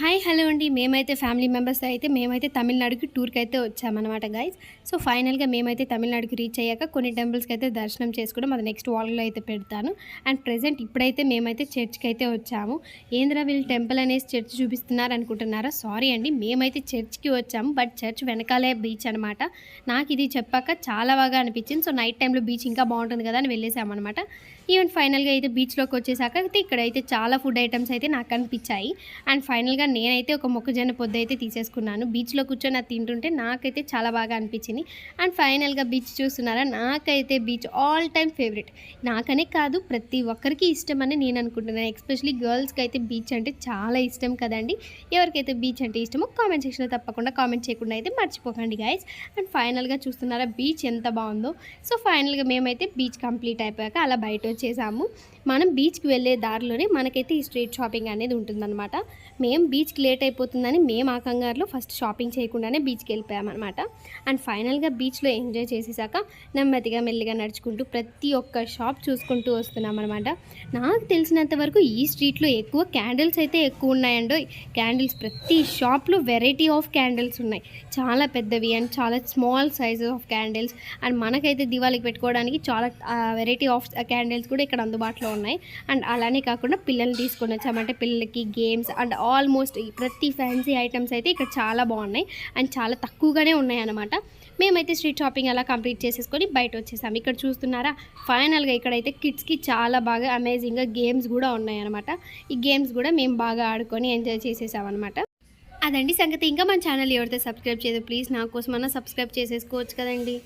Hi hello అండి. మేమైతే family members అయితే మేమైతే తమిళనాడుకి టూర్కి అయితే వచ్చామన్నమాట గైస్ సో ఫైనల్గా మేమైతే తమిళనాడుకి రీచ్ అయ్యాక కొన్ని టెంపుల్స్కి అయితే దర్శనం చేసుకోవడం అది నెక్స్ట్ వాల్లో అయితే పెడతాను. అండ్ ప్రజెంట్ ఇప్పుడైతే మేమైతే చర్చ్కి అయితే వచ్చాము. ఏంద్రా వీళ్ళు టెంపుల్ అనేసి చర్చ్ చూపిస్తున్నారు అనుకుంటున్నారా? సారీ అండి మేమైతే చర్చ్కి వచ్చాము బట్ చర్చ్ వెనకాలే బీచ్ అనమాట నాకు ఇది చెప్పాక చాలా బాగా అనిపించింది. సో నైట్ టైంలో బీచ్ ఇంకా బాగుంటుంది కదా అని వెళ్ళేసామన్నమాట. ఈవెన్ ఫైనల్గా అయితే బీచ్లోకి వచ్చేసాక అయితే ఇక్కడైతే చాలా ఫుడ్ ఐటమ్స్ అయితే నాకు అనిపించాయి. అండ్ ఫైనల్గా నేనైతే ఒక మొక్కజొన్న పొద్దు అయితే తీసేసుకున్నాను. బీచ్లో కూర్చొని అది తింటుంటే నాకైతే చాలా బాగా అనిపించింది. అండ్ ఫైనల్గా బీచ్ చూస్తున్నారా? నాకైతే బీచ్ ఆల్ టైమ్ ఫేవరెట్ నాకనే కాదు ప్రతి ఒక్కరికి ఇష్టం అని నేను అనుకుంటున్నాను. ఎస్పెషలీ గర్ల్స్కి అయితే బీచ్ అంటే చాలా ఇష్టం కదండి. ఎవరికైతే బీచ్ అంటే ఇష్టమో కామెంట్ సెక్షన్లో తప్పకుండా కామెంట్ చేయకుండా అయితే మర్చిపోకండి గైస్ అండ్ ఫైనల్గా చూస్తున్నారా? బీచ్ ఎంత బాగుందో. సో ఫైనల్గా మేమైతే బీచ్ కంప్లీట్ అయిపోయాక అలా బయట వచ్చేసాము. మనం బీచ్కి వెళ్ళే దారిలోనే మనకైతే ఈ స్ట్రీట్ షాపింగ్ అనేది ఉంటుందన్నమాట. మేము బీచ్ బీచ్కి లేట్ అయిపోతుందని మేము ఆ కంగారులో ఫస్ట్ షాపింగ్ చేయకుండానే బీచ్కి వెళ్ళిపోయామన్నమాట. అండ్ ఫైనల్గా బీచ్లో ఎంజాయ్ చేసేసాక నెమ్మదిగా మెల్లిగా నడుచుకుంటూ ప్రతి ఒక్క షాప్ చూసుకుంటూ వస్తున్నాం అనమాట నాకు తెలిసినంత వరకు ఈ స్ట్రీట్లో ఎక్కువ క్యాండిల్స్ అయితే ఎక్కువ ఉన్నాయండో. క్యాండిల్స్ ప్రతి షాప్లో వెరైటీ ఆఫ్ క్యాండిల్స్ ఉన్నాయి. చాలా పెద్దవి అండ్ చాలా small sizes of candles. And మనకైతే దివాళికి పెట్టుకోవడానికి చాలా వెరైటీ ఆఫ్ క్యాండిల్స్ కూడా ఇక్కడ అందుబాటులో ఉన్నాయి. అండ్ అలానే కాకుండా పిల్లల్ని తీసుకొని వచ్చామంటే పిల్లలకి గేమ్స్ అండ్ ఆల్మోస్ట్ ప్రతి ఫ్యాన్సీ ఐటమ్స్ అయితే ఇక్కడ చాలా బాగున్నాయి. అండ్ చాలా తక్కువగానే ఉన్నాయి అన్నమాట మేమైతే స్ట్రీట్ షాపింగ్ అలా కంప్లీట్ చేసేసుకొని బయట వచ్చేసాం. ఇక్కడ చూస్తున్నారా? ఫైనల్గా ఇక్కడైతే కిడ్స్కి చాలా బాగా అమేజింగ్గా గేమ్స్ కూడా ఉన్నాయి అనమాట ఈ గేమ్స్ కూడా మేము బాగా ఆడుకొని ఎంజాయ్ చేసేసామన్నమాట. అనమాట అదండి సంగతి. ఇంకా మన ఛానల్ ఎవరితో సబ్స్క్రైబ్ చేయదు ప్లీజ్ నా కోసం అన్న సబ్స్క్రైబ్ చేసేసుకోవచ్చు కదండి.